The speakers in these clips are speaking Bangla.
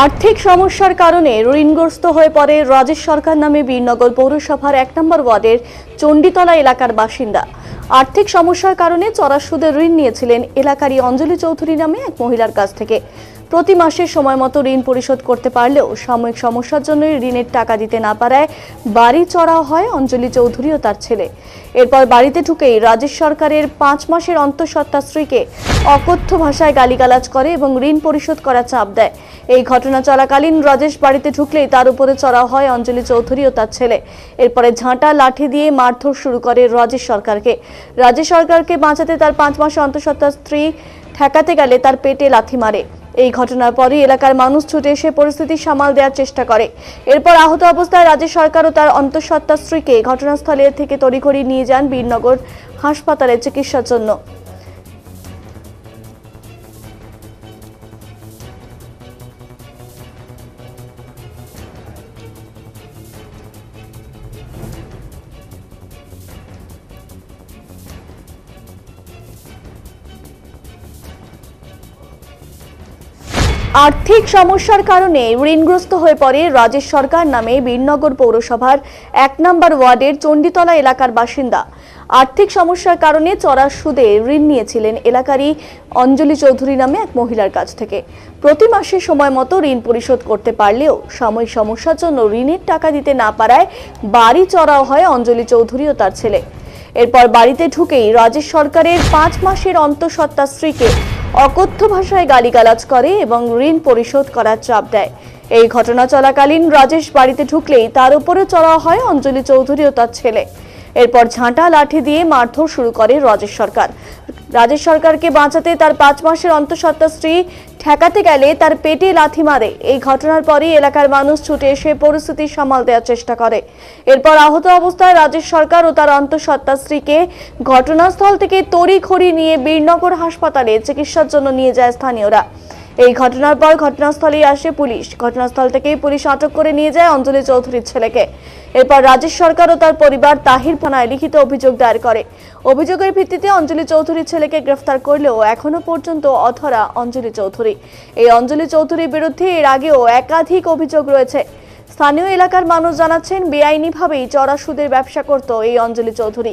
আর্থিক সমস্যার কারণে ঋণগ্রস্ত হয়ে পড়ে রাজেশ সরকার নামে বীরনগর পৌরসভার এক নম্বর ওয়ার্ডের চণ্ডীতলা এলাকার বাসিন্দা। আর্থিক সমস্যার কারণে চড়া সুদে ঋণ নিয়েছিলেন এলাকারই অঞ্জলি চৌধুরী নামে এক মহিলার কাছ থেকে। প্রতি মাসে সময় মতো ঋণ পরিশোধ করতে পারলেও সাময়িক সমস্যার জন্য ঋণের টাকা দিতে না পারায় বাড়ি চড়াও হয় অঞ্জলি চৌধুরী ও তার ছেলে। এরপর বাড়িতে ঢুকেই রাজেশ সরকারের পাঁচ মাসের অন্তঃসত্ত্বা স্ত্রীকে অকথ্য ভাষায় গালিগালাজ করে এবং ঋণ পরিশোধ করার চাপ দেয়। এই ঘটনা চলাকালীন রাজেশ বাড়িতে ঢুকলেই তার উপরে চড়া হয় অঞ্জলি চৌধুরী ও তার ছেলে। এরপরে ঝাঁটা লাঠি দিয়ে মারধর শুরু করে রাজেশ সরকারকে। রাজেশ সরকারকে বাঁচাতে তার পাঁচ মাসে অন্তঃসত্ত্বা স্ত্রী ঠেকাতে গেলে তার পেটে লাথি মারে। এই ঘটনার পরই এলাকার মানুষ ছুটে এসে পরিস্থিতি সামাল দেওয়ার চেষ্টা করে। এরপর আহত অবস্থায় রাজ্য সরকার ও তার অন্তঃসত্ত্বা স্ত্রীকে ঘটনাস্থলে থেকে তড়িঘড়ি নিয়ে যান বীরনগর হাসপাতালে চিকিৎসার জন্য। আর্থিক সমস্যার কারণে ঋণগ্রস্ত হয়ে পড়ে রাজেশ সরকার নামে বীরনগর পৌরসভার এক নম্বর ওয়ার্ডের চণ্ডীতলা এলাকার বাসিন্দা। আর্থিক সমস্যার কারণে চড়া সুদে ঋণ নিয়েছিলেন এলাকারই অঞ্জলি চৌধুরী নামে এক মহিলার কাছ থেকে। প্রতি মাসে সময় মতো ঋণ পরিশোধ করতে পারলেও সাময়িক সমস্যার জন্য ঋণের টাকা দিতে না পারায় বাড়ি চড়াও হয় অঞ্জলি চৌধুরী ও তার ছেলে। এরপর বাড়িতে ঢুকেই রাজেশ সরকারের পাঁচ মাসের অন্তঃসত্ত্বা স্ত্রীকে অকথ্য ভাষায় গালিগালাজ করে এবং ঋণ পরিশোধ করার চাপ দেয়। এই ঘটনা চলাকালীন রাজেশ বাড়িতে ঢুকলেই তার উপরে চড়া হয় অঞ্জলি চৌধুরী ও তার ছেলে। এরপর ঝাঁটা লাঠি দিয়ে মারধর শুরু করে রাজেশ সরকার। রাজেশ সরকারকে বাঁচাতে তার পাঁচ মাসের অন্তঃসত্ত্বা স্ত্রী ঠেকাতে গেলে তার পেটে লাথি মারে। এই ঘটনার পরই এলাকার মানুষ ছুটে এসে পরিস্থিতি সামাল দেওয়ার চেষ্টা করে। এরপর আহত অবস্থায় রাজেশ সরকার ও তার অন্তঃসত্ত্বা স্ত্রীকে ঘটনাস্থল থেকে তড়িঘড়ি নিয়ে বীরনগর হাসপাতালে চিকিৎসার জন্য নিয়ে যায় স্থানীয়রা। এই ঘটনার পর ঘটনাস্থলেই আসে পুলিশ। ঘটনাস্থল থেকেই পুলিশ আটক করে নিয়ে যায় অঞ্জলি চৌধুরীর ছেলেকে। এরপর রাজেশ সরকার ও তার পরিবার তাহির থানায় লিখিত অভিযোগ দায়ের করে। অভিযোগের ভিত্তিতে অঞ্জলি চৌধুরীর ছেলেকে গ্রেফতার করলেও এখনও পর্যন্ত অধরা অঞ্জলি চৌধুরী। এই অঞ্জলি চৌধুরীর বিরুদ্ধে এর আগেও একাধিক অভিযোগ রয়েছে। স্থানীয় এলাকার মানুষ জানাচ্ছেন বেআইনিভাবেই চড়া সুদের ব্যবসা করত এই অঞ্জলি চৌধুরী।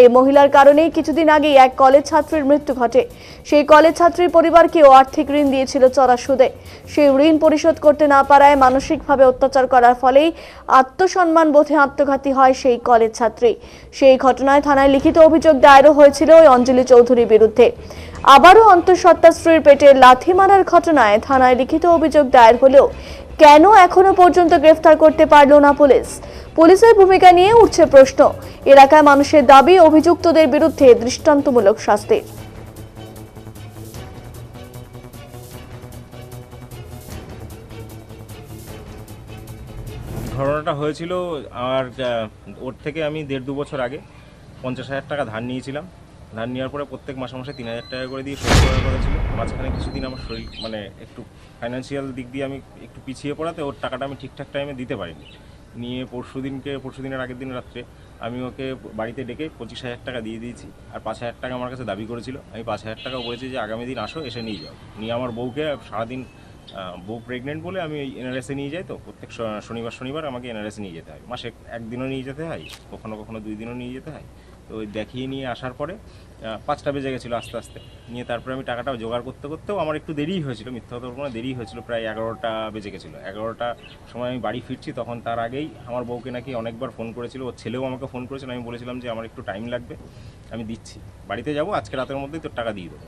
এই মহিলার কারণেই কিছুদিন আগেই এক কলেজ ছাত্রীর মৃত্যু ঘটে। সেই কলেজ ছাত্রীর পরিবারকেও আর্থিক ঋণ দিয়েছিল চড়া সুদে সেই ঋণ পরিশোধ করতে না পারায় মানসিকভাবে অত্যাচার করার ফলেই আত্মসম্মান বোধে আত্মঘাতী হয় সেই কলেজ ছাত্রী। সেই ঘটনায় থানায় লিখিত অভিযোগ দায়েরও হয়েছিল ওই অঞ্জলি চৌধুরীর বিরুদ্ধে। আবারও অন্তঃসত্ত্বা স্ত্রীর পেটে লাথি মারার ঘটনায় থানায় লিখিত অভিযোগ দায়ের হলেও কেন এখনও পর্যন্ত গ্রেফতার করতে পারল না পুলিশ? পুলিশের ভূমিকা নিয়ে উঠছে প্রশ্ন। এলাকায় মানুষের দাবি, অভিযুক্তদের বিরুদ্ধে দৃষ্টান্তমূলক শাস্তির ঘটনাটা হয়েছিল আর ওর থেকে আমি দেড় দু বছর আগে। পঞ্চাশ হাজার টাকা ধার নিয়েছিলাম। ধার নেওয়ার পরে প্রত্যেক মাসে মাসে তিন হাজার টাকা করে দিয়ে শোধ করার কথা ছিল মাঝখানে কিছুদিন আমার শরীর মানে একটু ফাইন্যান্সিয়াল দিক দিয়ে আমি একটু পিছিয়ে পড়াতে ওর টাকাটা আমি ঠিকঠাক টাইমে দিতে পারিনি। নিয়ে পরশু দিনকে, পরশু দিনের আগের দিন রাত্রে আমি ওকে বাড়িতে ডেকে পঁচিশ হাজার টাকা দিয়ে দিয়েছি। আর পাঁচ হাজার টাকা আমার কাছে দাবি করেছিল। আমি পাঁচ হাজার টাকা বলেছি যে আগামী দিন আসো, এসে নিয়ে যাও। নিয়ে আমার বউকে সারাদিন বউ প্রেগনেন্ট বলে আমি এনআরএসে নিয়ে যাই তো, প্রত্যেক শনিবার শনিবার আমাকে এনআরএসে নিয়ে যেতে হয়। মাসে একদিনও নিয়ে যেতে হয়, কখনো কখনো দুই দিনও নিয়ে যেতে হয়। তো ওই দেখিয়ে নিয়ে আসার পরে পাঁচটা বেজে গেছিল আস্তে আস্তে। নিয়ে তারপরে আমি টাকাটা জোগাড় করতে করতেও আমার একটু দেরিই হয়েছিল, মিথ্যা কথা বলব না দেরি হয়েছিল, প্রায় এগারোটা বেজে গেছিল। এগারোটা সময় আমি বাড়ি ফিরছি, তখন তার আগেই আমার বউকে নাকি অনেকবার ফোন করেছিল, ওর ছেলেও আমাকে ফোন করেছিল, আমি বলেছিলাম যে আমার একটু টাইম লাগবে, আমি দিচ্ছি। বাড়িতে যাব, আজকে রাতের মধ্যেই তোর টাকা দিয়ে দেবো।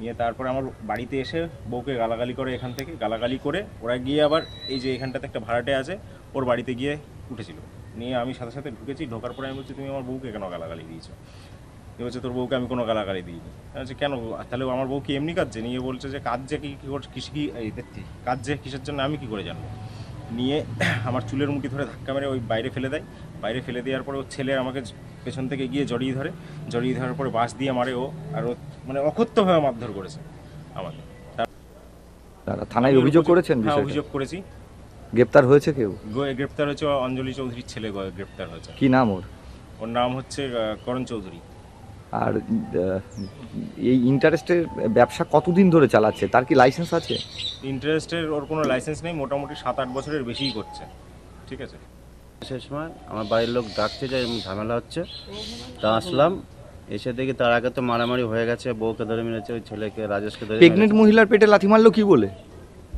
নিয়ে তারপরে আমার বাড়িতে এসে বউকে গালাগালি করে এখান থেকে, গালাগালি করে ওরা গিয়ে আবার এই যে এখানটাতে একটা ভাড়াটে আছে, ওর বাড়িতে গিয়ে উঠেছিল। নিয়ে আমি সাথে সাথে ঢুকেছি ঢোকার পরে আমি বলছি তুমি আমার বউকে কেন গালাগালি দিয়েছ? এ বলছে তোর বউকে আমি কোনো গালাগালি দিইনি। বলছি কেন? তাহলে আমার বউ কি এমনি কাজ নিয়ে বলছে যে কাজ যে কি কি করছে কিসে কি যে কিসের জন্য আমি কি করে জানব? নিয়ে আমার চুলের মুঠি ধরে ধাক্কা মেরে ওই বাইরে ফেলে দেয়। বাইরে ফেলে দেওয়ার পরে ওর ছেলে আমাকে পেছন থেকে গিয়ে জড়িয়ে ধরে। জড়িয়ে ধরার পরে বাঁশ দিয়ে মারে ও আর ও মানে অকথ্যভাবে মারধর করেছে আমাকে। থানায় অভিযোগ করেছেন হ্যাঁ অভিযোগ করেছি। গ্রেপ্তার হয়েছে কেউ? গো- গ্রেপ্তার হয়েছে অঞ্জলি চৌধুরীর ছেলে গ্রেপ্তার হয়েছে। কি নাম ওর? ওর নাম হচ্ছে করণ চৌধুরী। আর এই ইন্টারেস্টের ব্যবসা কতদিন ধরে চালাচ্ছে? তার কি লাইসেন্স আছে? ইন্টারেস্টের ওর কোনো লাইসেন্স নেই মোটামুটি সাত আট বছরের বেশিই করছে। ঠিক আছে? সেই সময় আমার বাড়ির লোক ডাকছে যে এরকম ঝামেলা হচ্ছে। তা আসলাম এসে দেখি তার আগে তো মারামারি হয়ে গেছে বউকে ধরে মেরেছে ওই ছেলেকে রাজেশকে ধরে প্রেগনেন্ট মহিলার পেটে লাথি মারলো কি বলে?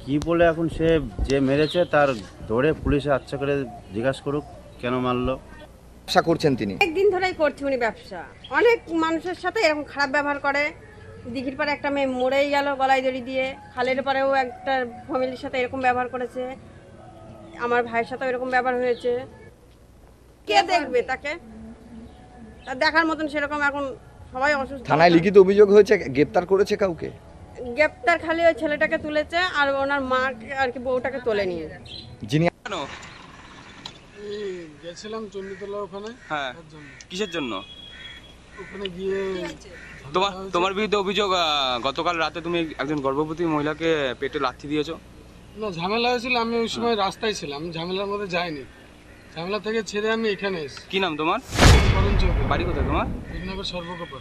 কি বলে এখন সে যে মেরেছে তার ধরে পুলিশে আচ্ছা করে জিজ্ঞাসা করুক কেন মারলো? ব্যবসা করছেন তিনি। একদিন ধরেই করছে উনি ব্যবসা। অনেক মানুষের সাথে এরকম খারাপ ব্যবহার করে। দিঘির পারে একটা মেয়ে মরেই গেল গলায় দড়ি দিয়ে। খালের পারেও একটা ফ্যামিলির সাথে এরকম ব্যবহার করেছে। আমার ভাইয়ের সাথেও এরকম ব্যবহার হয়েছে। কে দেখবে তাকে? তা দেখার মতন সেরকম এখন সবাই অসুস্থ। থানায় লিখিত অভিযোগ হয়েছে গ্রেপ্তার করেছে কাউকে? গ্রেপ্তার খালি ওই ছেলেটাকে তুলেছে আর ওনার মা আর কি বউটাকে তোলে নিয়ে। যিনি গেছিলাম চণ্ডীতলা ওখানে। হ্যাঁ। কিসের জন্য? ওখানে গিয়ে তোমার তোমার বিরুদ্ধে অভিযোগ গতকাল রাতে তুমি একজন গর্ভবতী মহিলাকে পেটে লাথি দিয়েছ? না ঝামেলা হয়েছিল আমি ওই সময় রাস্তায় ছিলাম ঝামেলার মধ্যে যাইনি। ঝামেলা থেকে ছেড়ে আমি এখানে এসেছি। কি নাম তোমার? বাড়ি কোথায় তোমার? বিজনগর সর্বকপর